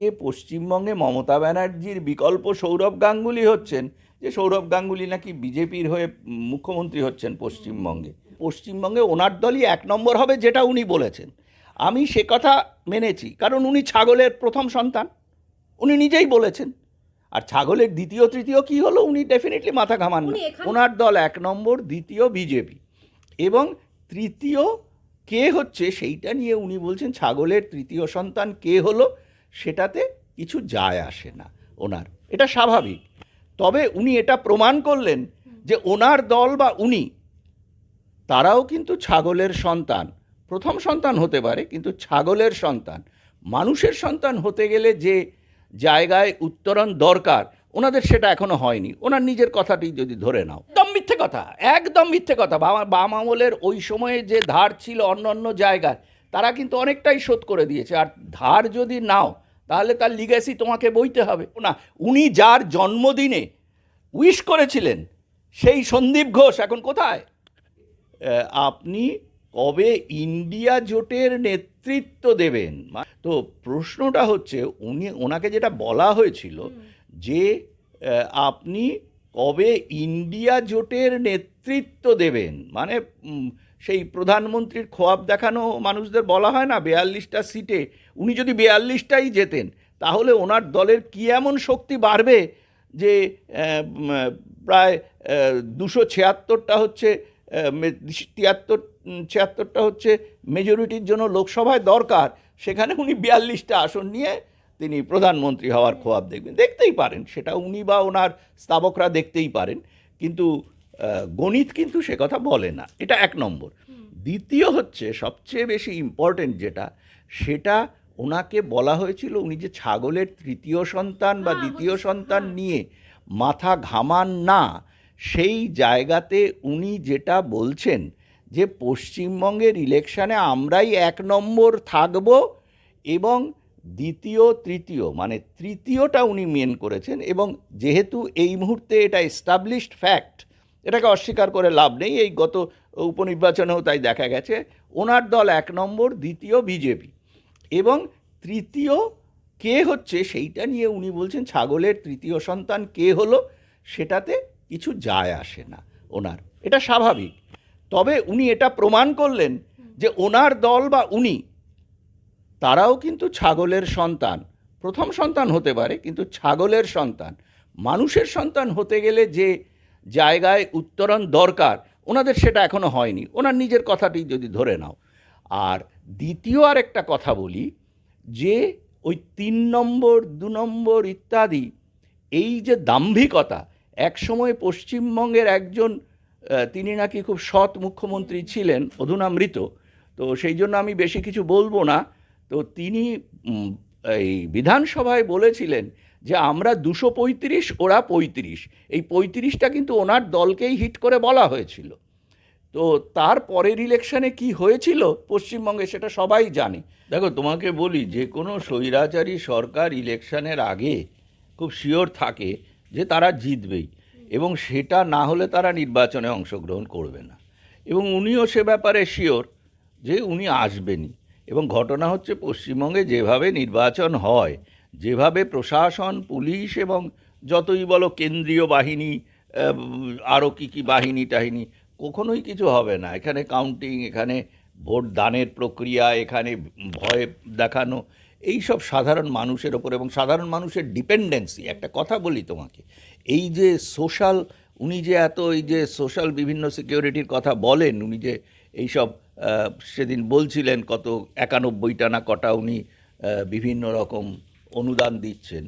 এ পশ্চিমবঙ্গে মমতা ব্যানার্জির বিকল্প সৌরভ গাঙ্গুলি হচ্ছেন যে সৌরভ গাঙ্গুলি নাকি বিজেপির হয়ে মুখ্যমন্ত্রী হচ্ছেন পশ্চিমবঙ্গে। পশ্চিমবঙ্গে ওনার দলই এক নম্বর হবে যেটা উনি বলেছেন। আমি সে কথা মেনেছি কারণ উনি ছাগলের প্রথম সন্তান উনি নিজেই বলেছেন। আর ছাগলের দ্বিতীয় তৃতীয় কি হলো? উনি ডেফিনেটলি মাথা ঘামান না। ওনার দল এক নম্বর দ্বিতীয় বিজেপি। এবং তৃতীয় কে হচ্ছে? সেইটা নিয়ে উনি বলছেন ছাগলের তৃতীয় সন্তান কে হলো? সেটাতে কিছু যায় আসে না ওনার। এটা স্বাভাবিক। তবে উনি এটা প্রমাণ করলেন যে ওনার দল বা উনি, তারাও কিন্তু ছাগলের সন্তান। প্রথম সন্তান হতে পারে, কিন্তু ছাগলের সন্তান। মানুষের সন্তান হতে গেলে যে জায়গায় উত্তরণ দরকার, ওনাদের সেটা এখনও হয়নি। ওনার নিজের কথাটি যদি ধরে নাও। একদম মিথ্যে কথা, একদম মিথ্যে কথা। বাম আমলের ওই সময়ে যে ধার ছিল অন্য অন্য জায়গায় তারা কিন্তু অনেকটাই শোধ করে দিয়েছে। আর ধার যদি নাও তাহলে তার লিগ্যাসি তোমাকে বইতে হবে। না উনি যার জন্মদিনে উইশ করেছিলেন সেই সন্দীপ ঘোষ এখন কোথায়? আপনি কবে ইন্ডিয়া জোটের নেতৃত্ব দেবেন? তো প্রশ্নটা হচ্ছে উনি ওনাকে যেটা বলা হয়েছিল যে আপনি কবে ইন্ডিয়া জোটের নেতৃত্ব দেবেন? মানে সেই প্রধানমন্ত্রীর খোয়াব দেখানো মানুষদের বলা হয় না, বেয়াল্লিশটা সিটে। উনি যদি বেয়াল্লিশটাই যেতেন তাহলে ওনার দলের কী এমন শক্তি বাড়বে যে প্রায় দুশো ছিয়াত্তরটা হচ্ছে তিয়াত্তর ছিয়াত্তরটা হচ্ছে মেজরিটির জন্য লোকসভায় দরকার। সেখানে উনি বিয়াল্লিশটা আসন নিয়ে তিনি প্রধানমন্ত্রী হওয়ার খোয়াব দেখবেন। দেখতেই পারেন, সেটা উনি বা ওনার স্থাবকরা দেখতেই পারেন। কিন্তু গণিত কিন্তু সে কথা বলে না। এটা এক নম্বর। দ্বিতীয় হচ্ছে সবচেয়ে বেশি ইম্পর্টেন্ট যেটা সেটা ওনাকে বলা হয়েছিল উনি যে ছাগলের তৃতীয় সন্তান বা হ্যাঁ, দ্বিতীয় সন্তান। নিয়ে মাথা ঘামান না সেই জায়গাতে উনি যেটা বলছেন যে পশ্চিমবঙ্গের ইলেকশানে আমরাই এক নম্বর থাকব এবং দ্বিতীয় তৃতীয় মানে তৃতীয়টা উনি মেন করেছেন এবং যেহেতু এই মুহূর্তে এটা এস্টাবলিশড ফ্যাক্ট এটাকে অস্বীকার করে লাভ নেই, এই গত উপনির্বাচনেও তাই দেখা গেছে। ওনার দল এক নম্বর, দ্বিতীয় বিজেপি। এবং তৃতীয় কে হচ্ছে সেইটা নিয়ে উনি বলছেন, ছাগলের তৃতীয় সন্তান কে হলো, সেটাতে কিছু যায় আসে না ওনার। এটা স্বাভাবিক। তবে উনি এটা প্রমাণ করলেন যে ওনার দল বা উনি, তারাও কিন্তু ছাগলের সন্তান। প্রথম সন্তান হতে পারে, কিন্তু ছাগলের সন্তান। মানুষের সন্তান হতে গেলে যে জায়গায় উত্তরণ দরকার। ওনাদের সেটা এখনও হয়নি। ওনার নিজের কথাটি যদি ধরে নাও। আর দ্বিতীয় আর একটা কথা বলি, যে ওই তিন নম্বর, দু নম্বর ইত্যাদি, এই যে দাম্ভিকতা, একসময় পশ্চিমবঙ্গের একজন তিনি নাকি খুব সৎ মুখ্যমন্ত্রী ছিলেন অধুনা মৃত তো সেই জন্য আমি বেশি কিছু বলব না। তো তিনি এই বিধানসভায় বলেছিলেন যে আমরা দুশো পঁয়ত্রিশ, ওরা পঁয়ত্রিশ। এই পঁয়ত্রিশটা কিন্তু ওনার দলকেই হিট করে বলা হয়েছিল। তো তার পরের ইলেকশনে কি হয়েছিল পশ্চিমবঙ্গে সেটা সবাই জানে। দেখো, তোমাকে বলি, যে কোনো স্বৈরাচারী সরকার ইলেকশনের আগে খুব শিওর থাকে যে তারা জিতবেই এবং সেটা না হলে তারা নির্বাচনে অংশগ্রহণ করবে না। এবং উনিও সে ব্যাপারে শিওর যে উনি আসবেনই। এবং ঘটনা হচ্ছে পশ্চিমবঙ্গে যেভাবে নির্বাচন হয় যেভাবে প্রশাসন, পুলিশ এবং যতই বলো কেন্দ্রীয় বাহিনী আরও কী কী বাহিনী টাহিনী, কখনোই কিছু হবে না। এখানে কাউন্টিং এখানে ভোট দানের প্রক্রিয়া, এখানে ভয় দেখানো এই সব সাধারণ মানুষের ওপর এবং সাধারণ মানুষের ডিপেন্ডেন্সি একটা কথা বলি তোমাকে, এই যে সোশ্যাল উনি যে এত এই যে সোশ্যাল বিভিন্ন সিকিউরিটির কথা বলেন, উনি যে এইসব সেদিন বলছিলেন কত একানব্বইটা না কটা উনি বিভিন্ন রকম অনুদান দিচ্ছেন।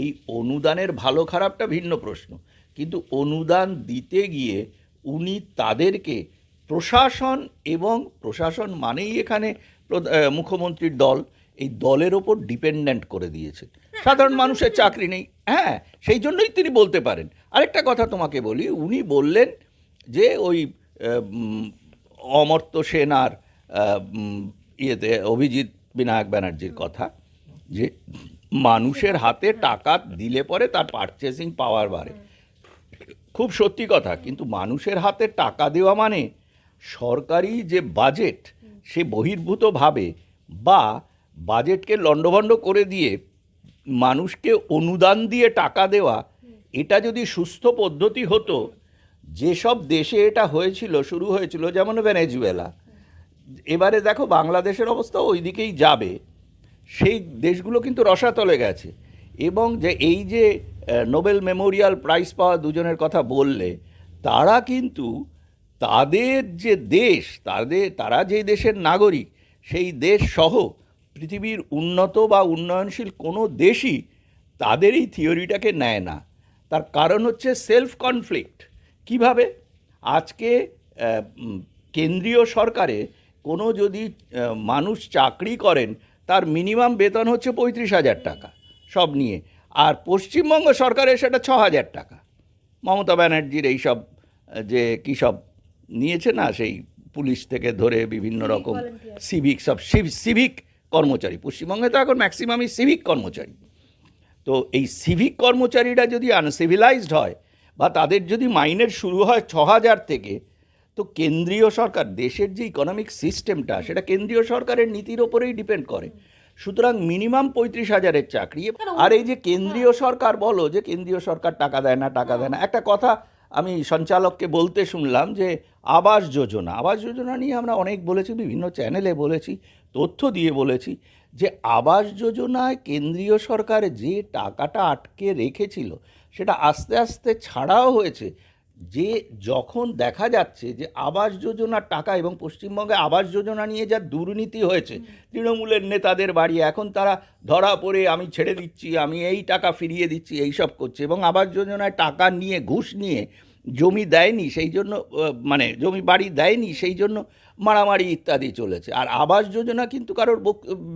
এই অনুদানের ভালো খারাপটা ভিন্ন প্রশ্ন। কিন্তু অনুদান দিতে গিয়ে উনি তাদেরকে প্রশাসন এবং প্রশাসন মানেই এখানে মুখ্যমন্ত্রীর দল এই দলের ওপর ডিপেন্ডেন্ট করে দিয়েছে। সাধারণ মানুষের চাকরি নেই। হ্যাঁ সেই জন্যই তিনি বলতে পারেন। আরেকটা কথা তোমাকে বলি উনি বললেন যে ওই অমর্ত্য সেন আর ইয়েতে অভিজিৎ বিনায়ক ব্যানার্জির কথা যে মানুষের হাতে টাকা দিলে পরে তার পারচেসিং পাওয়ার বাড়ে। খুব সত্যি কথা, কিন্তু মানুষের হাতে টাকা দেওয়া মানে সরকারি যে বাজেট সে বহির্ভূতভাবে বা বাজেটকে লণ্ডভণ্ড করে দিয়ে মানুষকে অনুদান দিয়ে টাকা দেওয়া, এটা যদি সুস্থ পদ্ধতি হতো, যেসব দেশে এটা হয়েছিল, শুরু হয়েছিল, যেমন ভেনেজুয়েলা, এবারে দেখো বাংলাদেশের অবস্থা ওই দিকেই যাবে। সেই দেশগুলো কিন্তু রসাতলে গেছে। এবং যে এই যে নোবেল মেমোরিয়াল প্রাইজ পাওয়া দুজনের কথা বললে, তারা কিন্তু তাদের যে দেশ, তাদের, তারা যেই দেশের নাগরিক, সেই দেশ সহ পৃথিবীর উন্নত বা উন্নয়নশীল কোনো দেশই তাদের এই থিওরিটাকে নেয় না। তার কারণ হচ্ছে সেলফ কনফ্লিক্ট কীভাবে? আজকে কেন্দ্রীয় সরকারে কোনো যদি মানুষ চাকরি করেন তার মিনিমাম বেতন হচ্ছে পঁয়ত্রিশ হাজার টাকা সব নিয়ে। আর পশ্চিমবঙ্গ সরকারের সেটা ছ হাজার টাকা। মমতা ব্যানার্জির এইসব যে কী সব নিয়েছে না সেই পুলিশ থেকে ধরে বিভিন্ন রকম সিভিক সব সিভিক কর্মচারী। পশ্চিমবঙ্গে তো এখন ম্যাক্সিমামই সিভিক কর্মচারী। তো এই সিভিক কর্মচারীরা যদি আনসিভিলাইজড হয় বা তাদের যদি মাইনের শুরু হয় ছ হাজার থেকে তো কেন্দ্রীয় সরকার দেশের যে ইকোনমিক সিস্টেমটা সেটা কেন্দ্রীয় সরকারের নীতির ওপরেই ডিপেন্ড করে। সুতরাং মিনিমাম পঁয়ত্রিশ হাজারের চাকরি। আর এই যে কেন্দ্রীয় সরকার বলো যে কেন্দ্রীয় সরকার টাকা দেয় না টাকা দেয় না। একটা কথা আমি সঞ্চালককে বলতে শুনলাম যে আবাস যোজনা আবাস যোজনা নিয়ে আমরা অনেক বলেছি বিভিন্ন চ্যানেলে বলেছি তথ্য দিয়ে বলেছি যে আবাস যোজনায় কেন্দ্রীয় সরকার যে টাকাটা আটকে রেখেছিল সেটা আস্তে আস্তে ছাড়াও হয়েছে। যে যখন দেখা যাচ্ছে যে আবাস যোজনার টাকা এবং পশ্চিমবঙ্গে আবাস যোজনা নিয়ে যা দুর্নীতি হয়েছে তৃণমূলের নেতাদের বাড়ি এখন তারা ধরা পড়ে আমি ছেড়ে দিচ্ছি আমি এই টাকা ফিরিয়ে দিচ্ছি এই সব করছে এবং আবাস যোজনায় টাকা নিয়ে ঘুষ নিয়ে জমি দেয়নি সেই জন্য মানে জমি বাড়ি দেয়নি সেই জন্য মারামারি ইত্যাদি চলেছে। আর আবাস যোজনা কিন্তু কারোর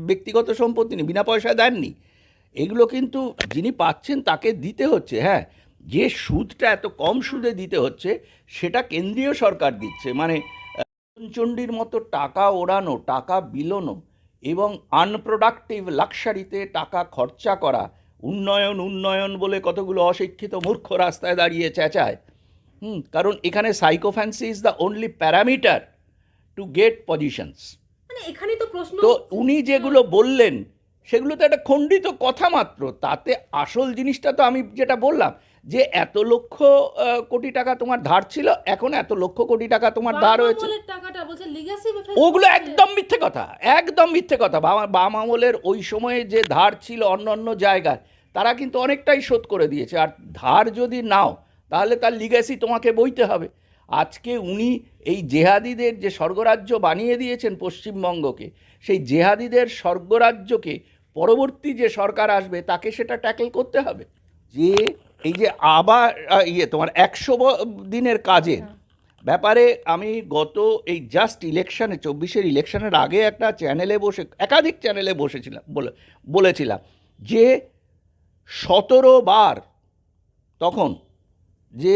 ব্যক্তিগত সম্পত্তি নেই বিনা পয়সায় দেননি। এগুলো কিন্তু যিনি পাচ্ছেন তাকে দিতে হচ্ছে হ্যাঁ। যে সুদটা এত কম সুদে দিতে হচ্ছে সেটা কেন্দ্রীয় সরকার দিচ্ছে। মানে চণ্ডীর মতো টাকা ওড়ানো টাকা বিলোনো এবং আনপ্রোডাক্টিভ লাক্সারিতে টাকা খরচা করা উন্নয়ন উন্নয়ন বলে কতগুলো অশিক্ষিত মূর্খ রাস্তায় দাঁড়িয়ে চেঁচায়। হুম কারণ এখানে sycophancy is the only parameter to get positions মানে এখানে তো প্রশ্ন তো উনি যেগুলো বললেন সেগুলো তো একটা খণ্ডিত কথা মাত্র। তাতে আসল জিনিসটা তো আমি যেটা বললাম যে এত লক্ষ কোটি টাকা তোমার ধার ছিল এখন এত লক্ষ কোটি টাকা তোমার ধার হয়েছে। ওগুলো একদম মিথ্যে কথা একদম মিথ্যে কথা। বাম আমলের ওই সময়ে যে ধার ছিল অন্য অন্য জায়গায় তারা কিন্তু অনেকটাই শোধ করে দিয়েছে। আর ধার যদি নাও তাহলে তার লিগ্যাসি তোমাকে বইতে হবে। আজকে উনি এই জেহাদিদের যে স্বর্গরাজ্য বানিয়ে দিয়েছেন পশ্চিমবঙ্গকে সেই জেহাদিদের স্বর্গরাজ্যকে পরবর্তী যে সরকার আসবে তাকে সেটা ট্যাকেল করতে হবে। যে এই যে আবার ইয়ে তোমার একশো দিনের কাজের ব্যাপারে আমি গত এই জাস্ট ইলেকশনে চব্বিশের ইলেকশনের আগে একটা চ্যানেলে বসে একাধিক চ্যানেলে বসেছিলাম বলে বলেছিলাম যে সতেরো বার তখন যে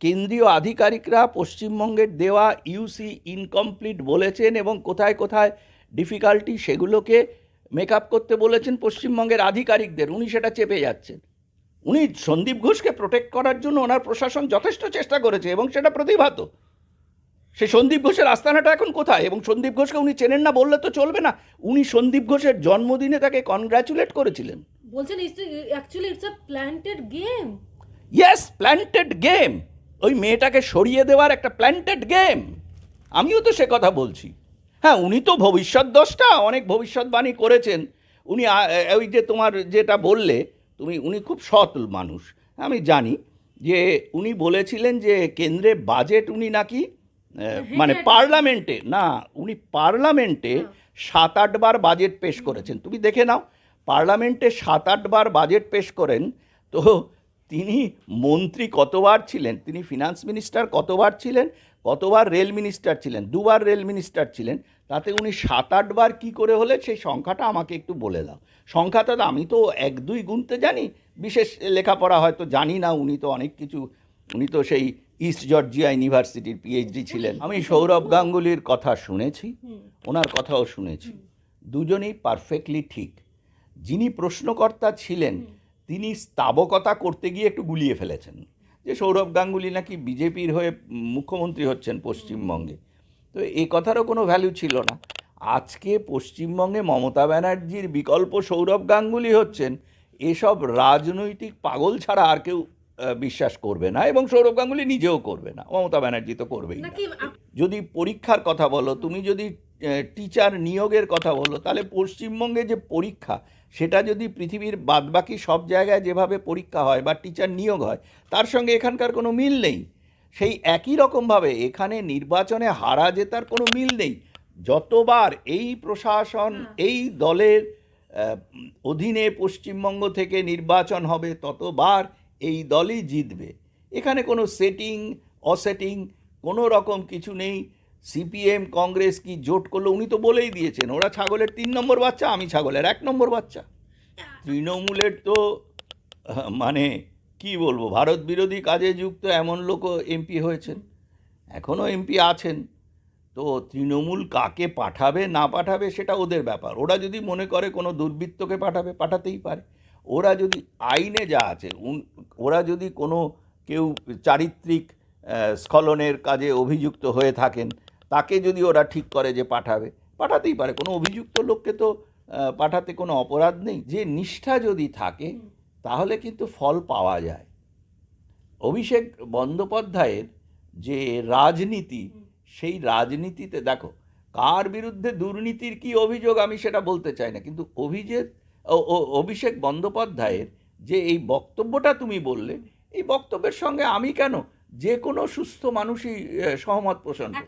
কেন্দ্রীয় আধিকারিকরা পশ্চিমবঙ্গের দেওয়া ইউসি ইনকমপ্লিট বলেছেন এবং কোথায় কোথায় ডিফিকাল্টি সেগুলোকে মেকআপ করতে বলেছেন পশ্চিমবঙ্গের আধিকারিকদের উনি সেটা চেপে যাচ্ছেন। উনি সন্দীপ ঘোষকে প্রোটেক্ট করার জন্য ওনার প্রশাসন যথেষ্ট চেষ্টা করেছে এবং সেটা প্রতিভাত। সেই সন্দীপ ঘোষের আস্তানাটা এখন কোথায়? এবং সন্দীপ ঘোষকে উনি চেনেন না বললে তো চলবে না। উনি সন্দীপ ঘোষের জন্মদিনে তাকে কনগ্র্যাচুলেট করেছিলেন। বলছেন actually it's a planted game yes planted game ওই মেয়েটাকে সরিয়ে দেওয়ার একটা প্ল্যান্টেড গেম আমিও তো সে কথা বলছি। হ্যাঁ উনি তো ভবিষ্যৎ দশটা অনেক ভবিষ্যৎবাণী করেছেন। উনি ওই যে তোমার যেটা বললে তুমি উনি খুব সৎ মানুষ। আমি জানি যে উনি বলেছিলেন যে কেন্দ্রে বাজেট উনি নাকি মানে পার্লামেন্টে না উনি পার্লামেন্টে সাত আটবার বাজেট পেশ করেছেন। তুমি দেখে নাও পার্লামেন্টে সাত আটবার বাজেট পেশ করেন তো তিনি মন্ত্রী কতবার ছিলেন? তিনি ফিনান্স মিনিস্টার কতবার ছিলেন? কতবার রেল মিনিস্টার ছিলেন? দুবার রেল মিনিস্টার ছিলেন? তাতে উনি সাত আটবার কি করে হলে সেই সংখ্যাটা আমাকে একটু বলে দাও। সংখ্যাটা তো আমি তো এক দুই গুনতে জানি বিশেষ লেখাপড়া হয়তো জানি না উনি তো অনেক কিছু উনি তো সেই ইস্ট জর্জিয়া ইউনিভার্সিটির পিএইচডি ছিলেন। আমি সৌরভ গাঙ্গুলির কথা শুনেছি ওনার কথাও শুনেছি। দুজনেই পারফেক্টলি ঠিক। যিনি প্রশ্নকর্তা ছিলেন তিনি স্তাবকতা করতে গিয়ে একটু গুলিয়ে ফেলেছেন। যে সৌরভ গাঙ্গুলি নাকি বিজেপির হয়ে মুখ্যমন্ত্রী হচ্ছেন পশ্চিমবঙ্গে। তো এই কথারও কোনো ভ্যালু ছিল না। আজকে পশ্চিমবঙ্গে মমতা ব্যানার্জির বিকল্প সৌরভ গাঙ্গুলি হচ্ছেন এসব রাজনৈতিক পাগল ছাড়া আর কেউ বিশ্বাস করবে না এবং সৌরভ গাঙ্গুলি নিজেও করবে না। মমতা ব্যানার্জি তো করবেই না। যদি পরীক্ষার কথা বলো তুমি যদি টিচার নিয়োগের কথা বলো তাহলে পশ্চিমবঙ্গে যে পরীক্ষা সেটা যদি পৃথিবীর বাদবাকি সব জায়গায় যেভাবে পরীক্ষা হয় বা টিচার নিয়োগ হয় তার সঙ্গে এখানকার কোনো মিল নেই। সেই একই রকমভাবে এখানে নির্বাচনে হারা জেতার কোনো মিল নেই। যতবার এই প্রশাসন এই দলের অধীনে পশ্চিমবঙ্গ থেকে নির্বাচন হবে ততবার এই দলই জিতবে। এখানে কোনো সেটিং অসেটিং কোনো রকম কিছু নেই। সিপিএম কংগ্রেস কি জোট করল উনি তো বলেই দিয়েছেন ওরা ছাগলের তিন নম্বর বাচ্চা আমি ছাগলের এক নম্বর বাচ্চা। তৃণমূলের তো মানে কি বলব? ভারত বিরোধী কাজে যুক্ত এমন লোকও এমপি হয়েছেন। এখনও এমপি আছেন। তো তৃণমূল কাকে পাঠাবে, না পাঠাবে সেটা ওদের ব্যাপার। ওরা যদি মনে করে কোনো দুর্বৃত্তকে পাঠাবে, পাঠাতেই পারে। ওরা যদি আইনে যা আছে ওরা যদি কোনো কেউ চারিত্রিক স্খলনের কাজে অভিযুক্ত হয়ে থাকেন, তাকে যদি ওরা ঠিক করে যে পাঠাবে, পাঠাতেই পারে। কোনো অভিযুক্ত লোককে তো পাঠাতে কোনো অপরাধ নেই। যে নিষ্ঠা যদি থাকে তাহলে কিন্তু ফল পাওয়া যায় অভিষেক বন্দ্যোপাধ্যায়ের যে রাজনীতি, সেই রাজনীতিতে দেখো, কার বিরুদ্ধে দুর্নীতির কি অভিযোগ আমি সেটা বলতে চাই না, কিন্তু অভিজিৎ অভিষেক বন্দ্যোপাধ্যায়ের যে এই বক্তব্যটা তুমি বললে, এই বক্তব্যের সঙ্গে আমি কেন যে কোনো সুস্থ মানুষই সহমত পোষণ।